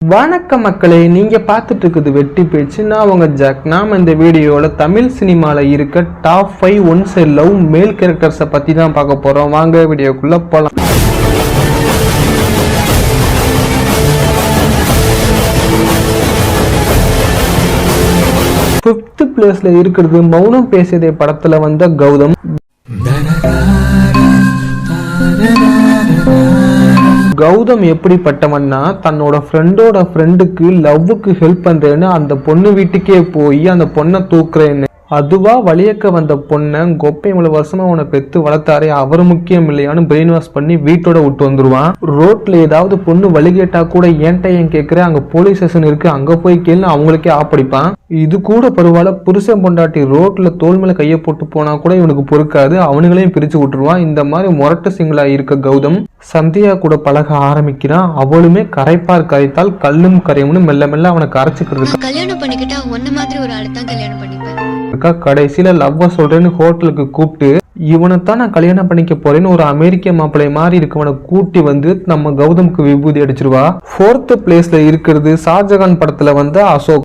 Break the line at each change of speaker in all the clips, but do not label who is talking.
வணக்கம் மக்களே நீங்க பார்த்துட்டு இருக்குது வெட்டி பேச்சு. நான் உங்க ஜாக். நாம் இந்த வீடியோவில் தமிழ் சினிமாவில் இருக்க top five one side love மேல் கேரக்டர்ஸை பற்றி தான் பார்க்க போறோம். வாங்க வீடியோக்குள்ள போலாம். ஃபிஃப்த் பிளேஸ்ல இருக்கிறது மௌனம் பேசியதே படத்துல வந்த கௌதம். கௌதம் எப்படிப்பட்டவன்னா தன்னோட ஃப்ரெண்டோட ஃப்ரெண்டுக்கு லவ்வுக்கு ஹெல்ப் பண்ணுறேன்னு அந்த பொண்ணு வீட்டுக்கே போய் அந்த பொண்ணை தூக்குறேன்னு. அதுவா வழியக்க வந்த பொண்ணை கொப்பை இவ்வளவு வருஷமா அவனை பெத்து வளர்த்தாரே அவர் முக்கியம் இல்லையான்னு பிரெயின் வாஷ் பண்ணி வீட்டோட விட்டு வந்துருவான். ரோட்ல ஏதாவது பொண்ணு வழி கேட்டா கூட ஏன்ட்ட ஏன் கேட்குறேன் அங்க போலீஸ் ஸ்டேஷன் இருக்கு அங்க போய் கேள்னு அவங்களுக்கே ஆப்படிப்பான் இது கூட பரவாயில்ல புருஷன் பொண்டாட்டி ரோட்ல தோல் மேல கையை போட்டு போனா கூட இவனுக்கு பொறுக்காது. அவனுங்களையும் பிரிச்சு விட்டுருவான். இந்த மாதிரி முரட்டு சிங்களா இருக்க கௌதம் சந்தியா கூட பழக ஆரம்பிக்கிறான். அவளுமே கரைப்பார் கரைத்தால் கல்லும் கரையும்னு மெல்ல மெல்ல அவனை கரைச்சிக்கிறதுக்கு
நான் கல்யாணம் பண்ணிக்கிட்டா உன்ன மாதிரி ஒரு ஆளை தான் கல்யாணம் பண்ணிப்பேன்.
கடைசியில லவ்வ சொல்றேன்னு ஹோட்டலுக்கு கூப்பிட்டு இவனைத்தான் நான் கல்யாணம் பண்ணிக்க போறேன்னு ஒரு அமெரிக்க மாப்பிள்ளை மாதிரி இருக்கவனை கூட்டி வந்து நம்ம கௌதம்க்கு விபூதி அடிச்சிருவா? ஃபோர்த் பிளேஸ்ல இருக்கிறது ஷாஜகான் படத்துல வந்த அசோக்.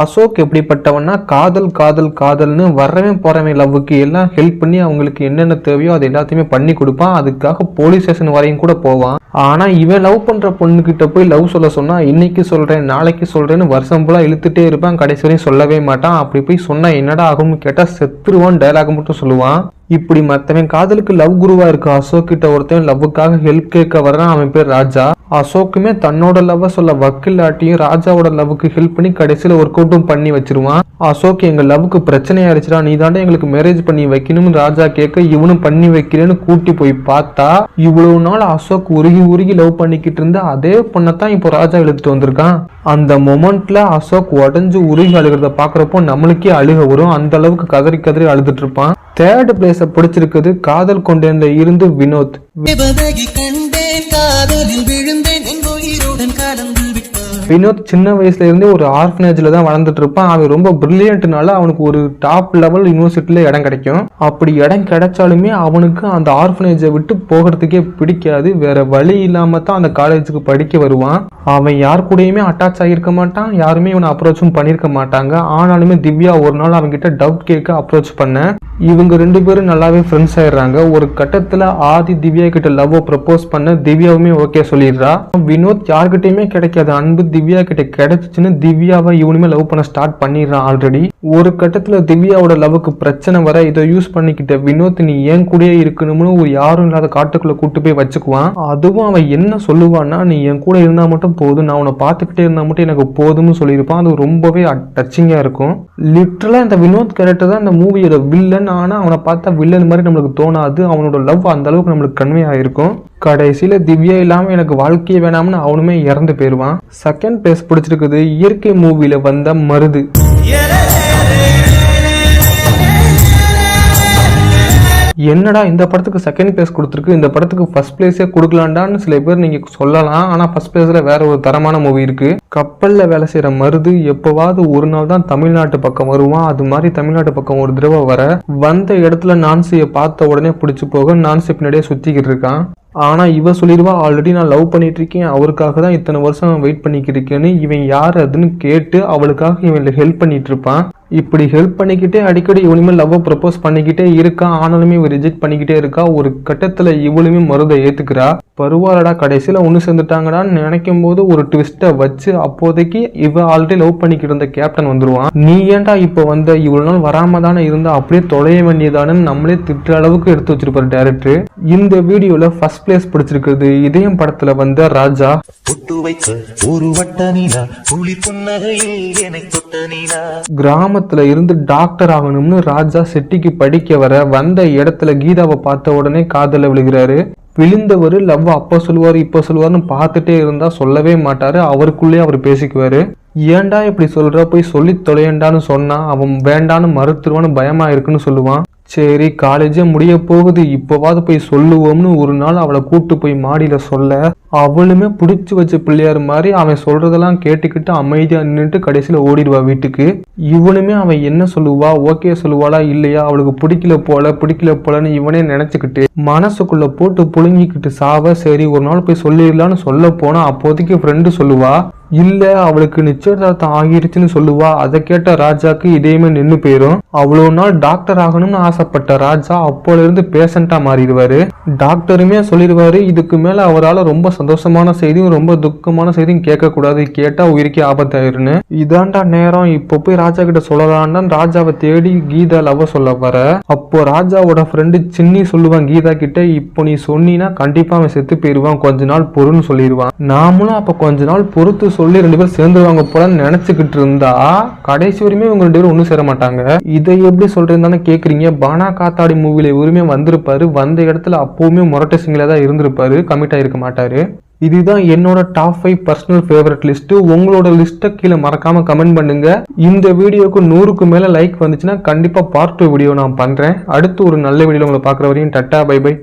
அசோக் எப்படிப்பட்டவன்னா காதல் காதல் காதல்னு வரவன் போறவன் லவ்வுக்கு எல்லாம் ஹெல்ப் பண்ணி அவங்களுக்கு என்னென்ன தேவையோ அது எல்லாத்தையுமே பண்ணி கொடுப்பான். அதுக்காக போலீஸ் ஸ்டேஷன் வரையும் கூட போவான். ஆனா இவன் லவ் பண்ற பொண்ணுகிட்ட போய் லவ் சொல்ல சொன்னா இன்னைக்கு சொல்றேன் நாளைக்கு சொல்றேன்னு வருஷம் ஃபுல்லா இழுத்துட்டே இருப்பான். கடைசி வரையும் சொல்லவே மாட்டான். அப்படி போய் சொன்னா என்னடா ஆகும்னு கேட்டா செத்துருவான் டைலாக் மட்டும் சொல்லுவான். இப்படி மத்தவன் காதலுக்கு லவ் குருவா இருக்க அசோக் கிட்ட ஒருத்தன் லவ்வுக்காக ஹெல்ப் கேட்க வர்றான். அவன் பேர் ராஜா. அசோக்குமே தன்னோட லவ்வை சொல்ல வக்கில்லாட்டியும் ராஜாவோட லவ்வுக்கு ஹெல்ப் பண்ணி கடைசியில் ஒர்க் அவுட்டும் பண்ணி வச்சிருவான். அசோக் எங்கள் லவ்வுக்கு பிரச்சனை ஆயிடுச்சுடா நீ தாண்டா எங்களுக்கு மேரேஜ் பண்ணி வைக்கணும்னு ராஜா கேட்க இவனும் பண்ணி வைக்கிறேன்னு கூட்டி போய் பார்த்தா இவ்வளவு நாள் அசோக் உருகி உருகி லவ் பண்ணிக்கிட்டு இருந்த அதே பொண்ணத்தான் இப்போ ராஜா இழுத்துட்டு வந்திருக்கான். அந்த மொமெண்ட்ல அசோக் உடஞ்சு உருகி அழுகிறத பாக்குறப்போ நம்மளுக்கே அழுக வரும். அந்த அளவுக்கு கதறி கதறி அழுதுட்டு இருப்பான். தேர்ட் பிளேஸ பிடிச்சிருக்குது காதல் கொண்டேன்ல இருந்து வினோத்.
கண்டேன் காதலில் விழுந்தேன் என் உயிருடன் கலந்து
வினோத் சின்ன வயசுல இருந்தே ஒரு ஆர்ஃபனேஜ்ல தான் வளர்ந்துட்டு இருப்பான் அவன் ரொம்ப பிரில்லியன்ட்னால அவனுக்கு ஒரு டாப் லெவல் யூனிவர்சிட்டியில இடம் கிடைக்கும். அப்படி இடம் கிடைச்சாலுமே அவனுக்கு அந்த ஆர்ஃபனேஜை விட்டு போகிறதுக்கே பிடிக்காது. வேற வழி இல்லாம தான் அந்த காலேஜுக்கு படிக்க வருவான். அவன் யார் கூடயுமே அட்டாச் ஆகியிருக்க மாட்டான். யாருமே இவனை அப்ரோச்சும் பண்ணியிருக்க மாட்டாங்க. ஆனாலுமே திவ்யா ஒரு நாள் அவன்கிட்ட டவுட் கேட்க அப்ரோச் பண்ண இவங்க ரெண்டு பேரும் நல்லாவே ஃப்ரெண்ட்ஸ் ஆயிடுறாங்க. ஒரு கட்டத்தில் ஆதி திவ்யா கிட்ட லவ்வை ப்ரப்போஸ் பண்ண திவ்யாவுமே ஓகே சொல்லிடுறா. வினோத் யார்கிட்டயுமே கிடைக்காத அன்பு திவ்யா கிட்ட கிடைச்சிச்சுன்னு திவ்யாவை இவனுமே லவ் பண்ண ஸ்டார்ட் பண்ணிடுறான் ஆல்ரெடி ஒரு கட்டத்தில் திவ்யாவோட லவ்வுக்கு பிரச்சனை வர இதை யூஸ் பண்ணிக்கிட்ட வினோத் நீ ஏன் கூடயே இருக்கணும்னு ஒரு யாரும் இல்லாத காட்டுக்குள்ள கூட்டு போய் வச்சுக்குவான். அதுவும் அவன் என்ன சொல்லுவான்னா நீ என் கூட இருந்தா மட்டும் போதும் நான் உன்னை பார்த்துக்கிட்டே இருந்தா மட்டும் எனக்கு போதும்னு சொல்லியிருப்பான். அது ரொம்பவே டச்சிங்காக இருக்கும். லிட்ரலாக இந்த வினோத் கேரக்டர் தான் இந்த மூவியோட வில்லன் ஆனால் அவனை பார்த்தா வில்லன் மாதிரி நம்மளுக்கு தோணாது. அவனோட லவ் அந்த அளவுக்கு நம்மளுக்கு கன்வே ஆயிருக்கும் கடைசியில் திவ்யா இல்லாமல் எனக்கு வாழ்க்கையே வேணாம்னு அவனுமே இறந்து போயிடுவான் செகண்ட் பிளேஸ் பிடிச்சிருக்குது. இயற்கை மூவியில் வந்த மருது. என்னடா இந்த படத்துக்கு செகண்ட் பிளேஸ் கொடுத்துருக்கு? இந்த படத்துக்கு ஃபர்ஸ்ட் பிளேஸே கொடுக்கலாண்டான்னு சில பேர் நீங்கள் சொல்லலாம். ஆனால் ஃபர்ஸ்ட் பிளேஸில் வேற ஒரு தரமான மூவி இருக்குது கப்பலில் வேலை செய்கிற மருது எப்போவாது ஒரு நாள் தான் தமிழ்நாட்டு பக்கம் வருவான். அது மாதிரி தமிழ்நாட்டு பக்கம் ஒரு தடவை வர. வந்த இடத்துல நான்சியை பார்த்த உடனே பிடிச்சி போக நான்சி பின்னாடியே சுற்றிக்கிட்டு இருக்கான். ஆனால் இவ சொல்லிடுவா ஆல்ரெடி நான் லவ் பண்ணிட்டு இருக்கேன் அவருக்காக தான் இத்தனை வருஷம் வெயிட் பண்ணிக்கிட்டு இருக்கேன்னு. இவன் யார் அதுன்னு கேட்டு அவளுக்காக இவன் ஹெல்ப் பண்ணிட்டு இருப்பான் இப்படி ஹெல்ப் பண்ணிக்கிட்டே அடிக்கடி இவனுமே லவ் ப்ரப்போஸ் பண்ணிக்கிட்டே இருக்கான் ஆனாலுமே இவ ரிஜெக்ட் பண்ணிக்கிட்டே இருக்கா? ஒரு கட்டத்துல இவளுமே மருதை ஏத்துக்கிறா? பருவாலடா கடைசியில ஒண்ணு சேர்ந்துட்டாங்கடான்னு நினைக்கும் போது ஒரு ட்விஸ்ட்டை வச்சு அப்போதைக்கு இவ ஆல்ரெடி லவ் பண்ணிக்கிட்டு இருந்த கேப்டன் வந்துருவான். நீ ஏன்டா இப்போ வந்த? இவ்வளவு நாள் வராம தானே இருந்தா? அப்படியே தொலைய வேண்டியதானு நம்மளே திட்டுற அளவுக்கு எடுத்து வச்சிருப்பாரு டேரக்டர் இந்த வீடியோல ஃபர்ஸ்ட் பிளேஸ் பிடிச்சிருக்குது இதயம் படத்துல வந்த ராஜா.
பொட்டு
கிராமத்தில் இருந்து டாக்டர் ஆகணும்னு ராஜா செட்டிக்கு படிக்க வர வந்த இடத்துல கீதாவை பார்த்த உடனே காதல விழுகிறாரு. விழுந்தவர் லவ் அப்போ சொல்லுவாரு இப்போ சொல்லுவாருன்னு பார்த்துட்டே இருந்தா சொல்லவே மாட்டாரு. அவருக்குள்ளேயே அவர் பேசிக்குவாரு. ஏன்டா இப்படி சொல்ற? போய் சொல்லி தொலையண்டான்னு சொன்னா அவன் வேண்டான்னு மறுத்துருவான்னு பயமா இருக்குன்னு சொல்லுவான். சரி காலேஜே முடிய போகுது. இப்போவாது போய் சொல்லுவோம்னு ஒரு நாள் அவளை கூட்டு போய் மாடியில சொல்ல அவளுமே பிடிச்சி வச்ச பிள்ளையார் மாதிரி அவன் சொல்றதெல்லாம் கேட்டுக்கிட்டு அமைதியா நின்றுட்டு கடைசியில ஓடிடுவா வீட்டுக்கு. இவனுமே அவன் என்ன சொல்லுவா? ஓகே சொல்லுவாளா? இல்லையா? அவளுக்கு பிடிக்கல போல பிடிக்கல போலன்னு இவனே நினச்சிக்கிட்டு மனசுக்குள்ள போட்டு புழுங்கிக்கிட்டு சாவ சரி ஒரு நாள் போய் சொல்லிடலான்னு சொல்ல போனா அப்போதைக்கு ஃப்ரெண்டு சொல்லுவா. இல்லை அவளுக்கு நிச்சயதார்த்தம் ஆகிருச்சுன்னு சொல்லுவா. அதை கேட்ட ராஜாக்கு இதேமே நின்று போயிடும் அவ்வளோ நாள் டாக்டர் ஆகணும்னு ஆசைப்பட்ட ராஜா அப்போல இருந்து பேஷண்டா மாறிடுவாரு. டாக்டருமே சொல்லிடுவாரு இதுக்கு மேலே அவரால் ரொம்ப சந்தோஷமான செய்தியும் ரொம்ப துக்கமான செய்தியும் கேட்கக்கூடாது. கேட்டால் கேட்டா உயிருக்கே ஆபத்தாயிருன்னு இதாண்டா நேரம். இப்போ போய் ராஜா கிட்ட சொல்லலான்னு ராஜாவை தேடி கீதா லவ் சொல்ல வர. அப்போ ராஜாவோட ஃப்ரெண்டு சின்னி சொல்லுவான் கீதா கிட்ட இப்போ நீ சொன்னீன்னா கண்டிப்பாக அவன் செத்து போயிடுவான் கொஞ்ச நாள் பொறுன்னு சொல்லிடுவான். நாமளும் அப்போ கொஞ்ச நாள் பொறுத்து சொல்லி ரெண்டு பேரும் சேர்ந்துருவாங்க போலன்னு நினைச்சுக்கிட்டு இருந்தா கடைசி வரையுமே இவங்க ரெண்டு பேரும் ஒன்றும் சேர மாட்டாங்க. இதை எப்படி சொல்றேன்னு கேட்குறீங்க பானா காத்தாடி மூவியில் இவருமே வந்திருப்பாரு. வந்த இடத்துல அப்பவுமே முரட்ட சிங்கில தான் இருந்திருப்பாரு. கமிட் ஆகிருக்க மாட்டாரு. இதுதான் என்னோட top five personal favourite list உங்களோட லிஸ்ட்டை கீழே மறக்காமல் கமெண்ட் பண்ணுங்க. இந்த வீடியோக்கு நூறுக்கு மேலே லைக் வந்துச்சுன்னா கண்டிப்பாக பார்ட் டூ வீடியோ நான் பண்றேன். அடுத்து ஒரு நல்ல வீடியோ உங்களை பார்க்குற வரையும் டட்டா பை பை